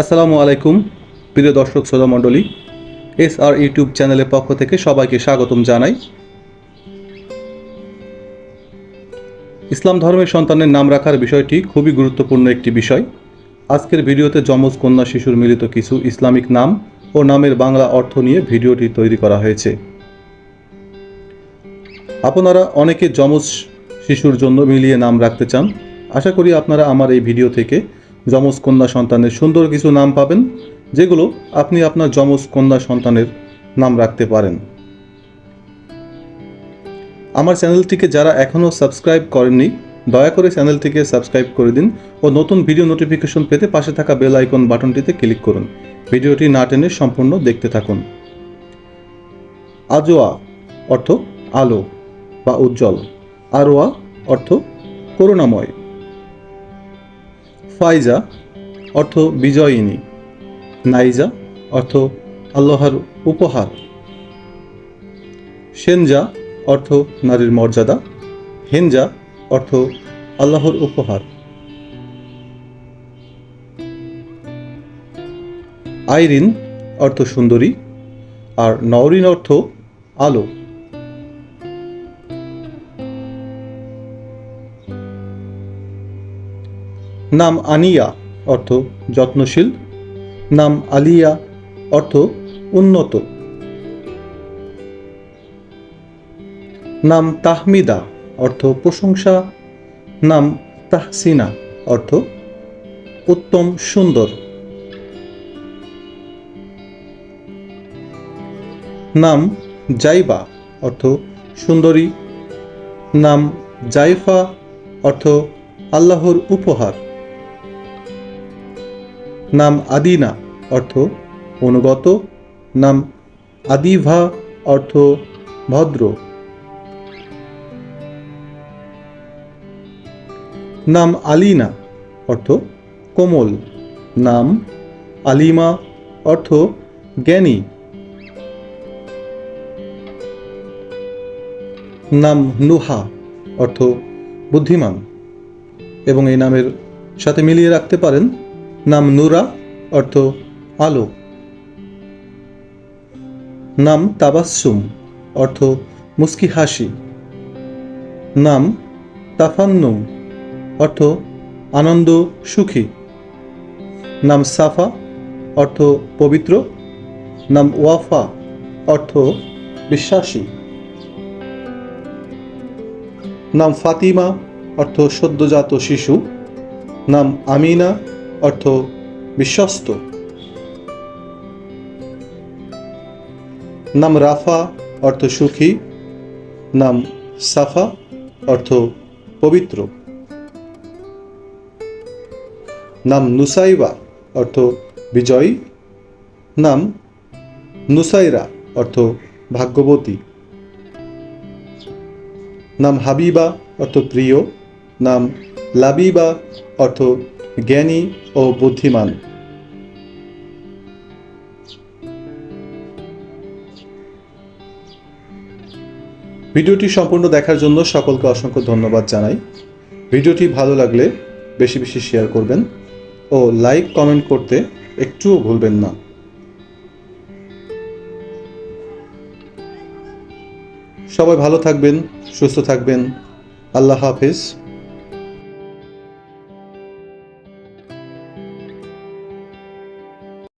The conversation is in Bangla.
আসসালামু আলাইকুম, প্রিয় দর্শক শ্রোতা মণ্ডলী এস আর ইউটিউব চ্যানেলের পক্ষ থেকে সবাইকে স্বাগতম জানাই। ইসলাম ধর্মের সন্তানের নাম রাখার বিষয়টি খুবই গুরুত্বপূর্ণ একটি বিষয়। আজকের ভিডিওতে যমজ কন্যা শিশুর মিলিত কিছু ইসলামিক নাম ও নামের বাংলা অর্থ নিয়ে ভিডিওটি তৈরি করা হয়েছে। আপনারা অনেকে যমজ শিশুর জন্য মিলিয়ে নাম রাখতে চান। আশা করি আপনারা আমার এই ভিডিও থেকে যমজ কন্যা সন্তানের সুন্দর কিছু নাম পাবেন, যেগুলো আপনি আপনার যমজ কন্যা সন্তানের নাম রাখতে পারেন। আমার চ্যানেলটিকে যারা এখনও সাবস্ক্রাইব করেননি, দয়া করে চ্যানেলটিকে সাবস্ক্রাইব করে দিন ও নতুন ভিডিও নোটিফিকেশন পেতে পাশে থাকা বেল আইকন বাটনটিতে ক্লিক করুন। ভিডিওটি না টেনে সম্পূর্ণ দেখতে থাকুন। আজোয়া অর্থ আলো বা উজ্জ্বল, আরোয়া অর্থ করুণাময়। ফাইজা অর্থ বিজয়িনী, নাইজা অর্থ আল্লাহর উপহার। সেনজা অর্থ নারীর মর্যাদা, হেনজা অর্থ আল্লাহর উপহার। আইরিন অর্থ সুন্দরী আর নওরিন অর্থ আলো। নাম আনিয়া অর্থ যত্নশীল, নাম আলিয়া অর্থ উন্নত। নাম তাহমিদা অর্থ প্রশংসা, নাম তাহসিনা অর্থ উত্তম সুন্দর। নাম জাইবা অর্থ সুন্দরী, নাম জাইফা অর্থ আল্লাহর উপহার। নাম আদিনা অর্থ অনুগত, নাম আদিভা অর্থ ভদ্র। নাম আলিনা অর্থ কোমল। নাম আলিমা অর্থ জ্ঞানী। নাম নুহা অর্থ বুদ্ধিমান। এবং এই নামের সাথে মিলিয়ে রাখতে পারেন নাম নুরা, অর্থ আলো। নাম তাবাসসুম, অর্থ মুস্কি হাসি। নাম তাফান্নুম, অর্থ আনন্দ সুখী। নাম সাফা, অর্থ পবিত্র। নাম ওয়াফা, অর্থ বিশ্বাসী। নাম ফাতিমা, অর্থ সদ্যজাত শিশু। নাম আমিনা অর্থ বিশ্বস্ত। নাম রাফা অর্থ সুখী। নাম সাফা অর্থ পবিত্র। নাম নুসাইবা অর্থ বিজয়ী। নাম নুসাইরা অর্থ ভাগ্যবতী। নাম হাবিবা অর্থ প্রিয়। নাম লাবিবা অর্থ জ্ঞানী ও বুদ্ধিমান। ভিডিওটি সম্পূর্ণ দেখার জন্য সকলকে অসংখ্য ধন্যবাদ জানাই। ভিডিওটি ভালো লাগলে বেশি বেশি শেয়ার করবেন ও লাইক কমেন্ট করতে একটুও ভুলবেন না। সবাই ভালো থাকবেন, সুস্থ থাকবেন। আল্লাহ হাফিজ।